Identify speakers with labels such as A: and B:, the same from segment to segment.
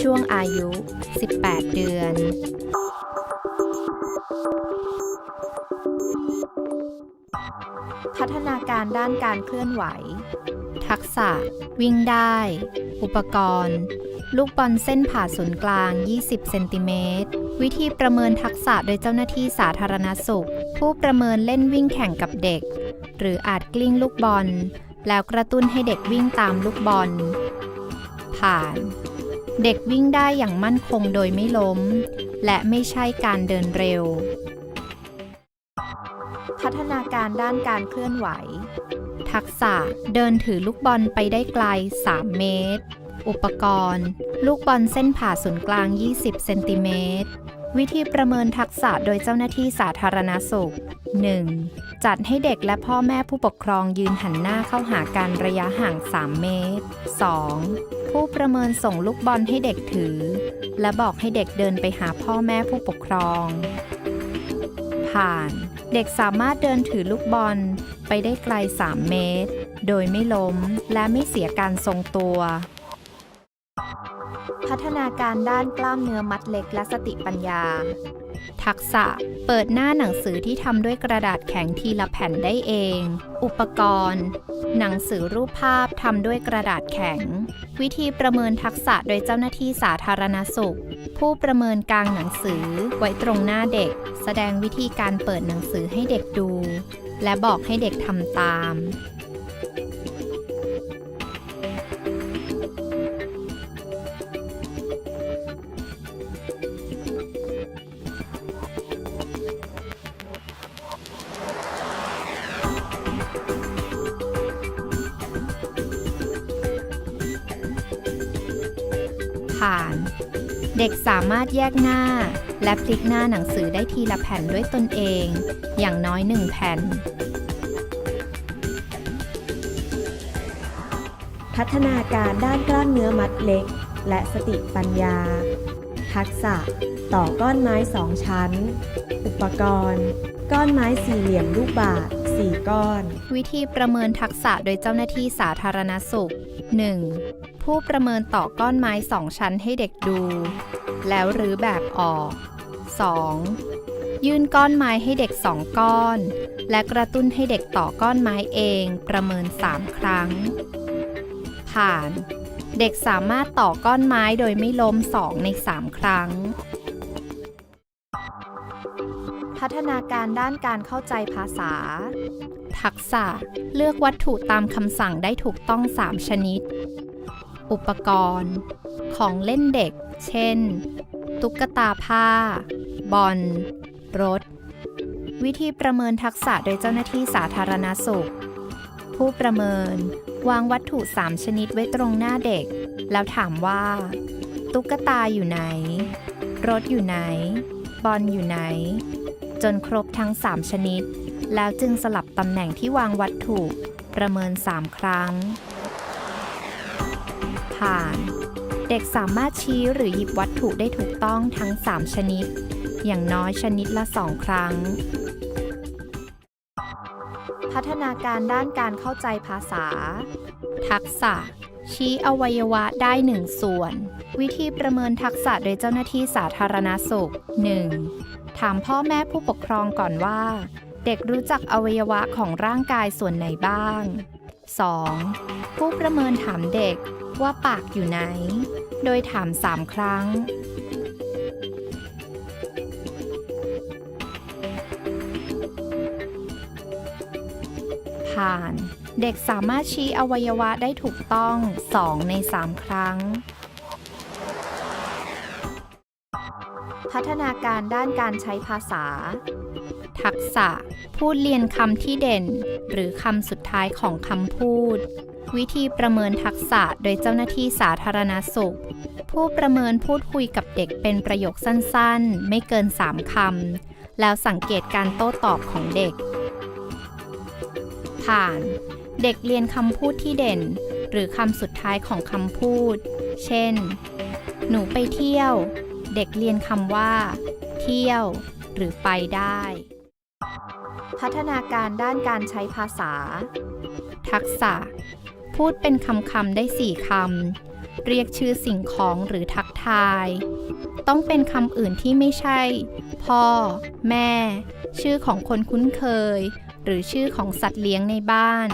A: ช่วงอายุ 18 เดือน พัฒนาการด้านการเคลื่อนไหว ทักษะ วิ่งได้ อุปกรณ์ ลูกบอลเส้นผ่าศูนย์กลาง 20 เซนติเมตร วิธีประเมินทักษะโดยเจ้าหน้าที่สาธารณสุข ผู้ประเมินเล่นวิ่งแข่งกับเด็ก หรืออาจกลิ้งลูกบอล แล้วกระตุ้นให้เด็กวิ่งตามลูกบอล ผ่าน เด็กวิ่งได้อย่างมั่นคงโดยไม่ล้ม และไม่ใช่การเดินเร็ว พัฒนาการด้านการเคลื่อนไหว ทักษะเดินถือลูกบอลไปได้ไกล 3 เมตร อุปกรณ์ ลูกบอลเส้นผ่าศูนย์กลาง 20 เซนติเมตรวิธีประเมินทักษะโดยเจ้าหน้าที่สาธารณสุข 1. จัดให้เด็กและพ่อแม่ผู้ปกครองยืนหันหน้าเข้าหากันระยะห่าง 3 เมตร 2. ผู้ประเมินส่งลูกบอลให้เด็กถือ และบอกให้เด็กเดินไปหาพ่อแม่ผู้ปกครอง ผ่าน เด็กสามารถเดินถือลูกบอลไปได้ไกล 3 เมตร โดยไม่ล้มและไม่เสียการทรงตัว พัฒนาการด้านกล้ามเนื้อมัดเล็กและสติปัญญา ทักษะ เปิดหน้าหนังสือที่ทำด้วยกระดาษแข็งทีละแผ่นได้เอง อุปกรณ์ หนังสือรูปภาพทำด้วยกระดาษแข็ง วิธีประเมินทักษะโดยเจ้าหน้าที่สาธารณสุข ผู้ประเมินกลางหนังสือไว้ตรงหน้าเด็ก แสดงวิธีการเปิดหนังสือให้เด็กดู และบอกให้เด็กทำตาม ผ่าน เด็กสามารถแยกหน้า และพลิกหน้าหนังสือได้ทีละแผ่นด้วยตนเอง อย่างน้อยหนึ่งแผ่น
B: พัฒนาการด้านกล้ามเนื้อมัดเล็ก และสติปัญญา ทักษะ ต่อก้อนไม้สองชั้น อุปกรณ์ ก้อนไม้สี่เหลี่ยมลูกบาศ ก์สี่ก้อน
A: วิธีประเมินทักษะโดยเจ้าหน้าที่สาธารณสุข 1. ผู้ประเมินต่อก้อนไม้สองชั้นให้เด็กดู แล้วรื้อแบบออก 2. ยื่นก้อนไม้ให้เด็กสองก้อน และกระตุ้นให้เด็กต่อก้อนไม้เองประเมิน 3 ครั้ง ผ่าน เด็กสามารถต่อก้อนไม้โดยไม่ล้ม 2 ใน 3 ครั้ง พัฒนาการด้านการเข้าใจภาษา ทักษะเลือกวัตถุตามคำสั่งได้ถูกต้อง 3 ชนิด อุปกรณ์ ของเล่นเด็ก เช่น ตุ๊กตาผ้า บอล รถ วิธีประเมินทักษะโดยเจ้าหน้าที่สาธารณสุข ผู้ประเมิน วางวัตถุ 3 ชนิดไว้ตรงหน้าเด็ก แล้วถามว่า ตุ๊กตาอยู่ไหน รถอยู่ไหน บอลอยู่ไหน จนครบทั้ง 3 ชนิด แล้วจึงสลับตำแหน่งที่วางวัตถุประเมิน 3 ครั้ง ผ่าน เด็กสามารถชี้หรือหยิบวัตถุได้ถูกต้องทั้ง 3 ชนิด อย่างน้อยชนิดละ 2 ครั้ง พัฒนาการด้านการเข้าใจภาษา ทักษะ ชี้อวัยวะได้หนึ่งส่วน วิธีประเมินทักษะโดยเจ้าหน้าที่สาธารณสุข 1. ถามพ่อแม่ผู้ปกครองก่อนว่า เด็กรู้จักอวัยวะของร่างกายส่วนไหนบ้าง 2. ผู้ประเมินถามเด็กว่าปากอยู่ไหน โดยถาม 3 ครั้ง ผ่าน เด็กสามารถชี้อวัยวะได้ถูกต้อง 2 ใน 3 ครั้ง พัฒนาการด้านการใช้ภาษา ทักษะ พูดเรียนคำที่เด่น หรือคำสุดท้ายของคำพูด วิธีประเมินทักษะโดยเจ้าหน้าที่สาธารณสุข ผู้ประเมินพูดคุยกับเด็กเป็นประโยคสั้นๆ ไม่เกิน 3คำแล้วสังเกตการโต้ตอบของเด็ก ผ่าน เด็กเรียนคำพูดที่เด่น หรือคำสุดท้ายของคำพูด เช่น หนูไปเที่ยว เด็กเรียนคำว่า เที่ยว หรือไปได้ พัฒนาการด้านการใช้ภาษา ทักษะ พูดเป็นคำคำได้4คำ เรียกชื่อสิ่งของหรือทักทาย ต้องเป็นคำอื่นที่ไม่ใช่ พ่อ แม่ ชื่อของคนคุ้นเคย หรือชื่อของสัตว์เลี้ยงในบ้าน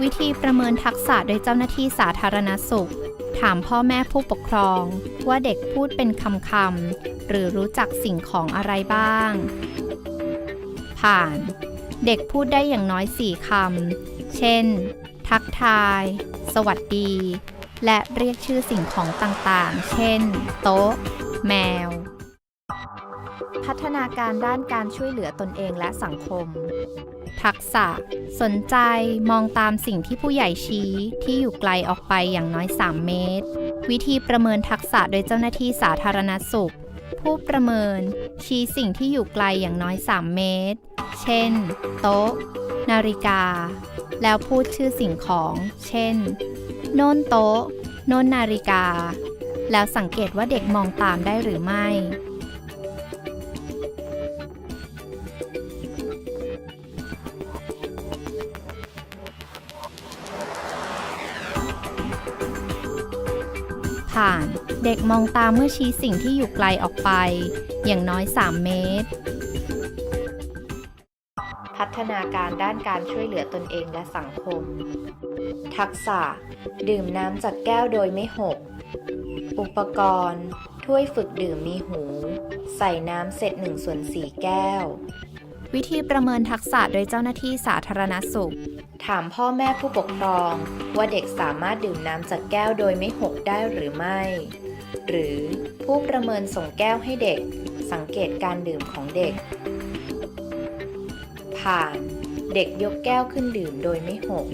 A: วิธีประเมินทักษะโดยเจ้าหน้าที่สาธารณสุข ถามพ่อแม่ผู้ปกครอง ว่าเด็กพูดเป็นคำคำๆหรือรู้จักสิ่งของอะไรบ้าง ผ่าน เด็กพูดได้อย่างน้อยสี่คำ เช่น ทักทาย สวัสดี และเรียกชื่อสิ่งของต่างๆ เช่น โต๊ะ แมว พัฒนาการด้านการช่วยเหลือตนเองและสังคม ทักษะ สนใจมองตามสิ่งที่ผู้ใหญ่ชี้ที่อยู่ไกลออกไปอย่างน้อย 3 เมตร วิธีประเมินทักษะโดยเจ้าหน้าที่สาธารณสุข ผู้ประเมิน ชี้สิ่งที่อยู่ไกลอย่างน้อย 3 เมตร เช่น โต๊ะ นาฬิกา แล้วพูดชื่อสิ่งของ เช่น โน่นโต๊ะ โน่นนาฬิกา แล้วสังเกตว่าเด็กมองตามได้หรือไม่ ผ่าน เด็กมองตามเมื่อชี้สิ่งที่อยู่ไกลออกไป อย่างน้อย 3 เมตร พัฒนาการด้านการช่วยเหลือตนเองและสังคม ทักษะ ดื่มน้ำจากแก้วโดยไม่หก อุปกรณ์ ถ้วยฝึกดื่มมีหู ใส่น้ำเสร็จ1ส่วน4แก้ว วิธีประเมินทักษะโดยเจ้าหน้าที่สาธารณสุข ถามพ่อแม่ผู้ปกครองว่าเด็กสามารถดื่มน้ำจากแก้วโดยไม่หกได้หรือไม่ หรือผู้ประเมินส่งแก้วให้เด็ก สังเกตการดื่มของเด็ก ผ่าน เด็กยกแก้วขึ้นดื่มโดยไม่หก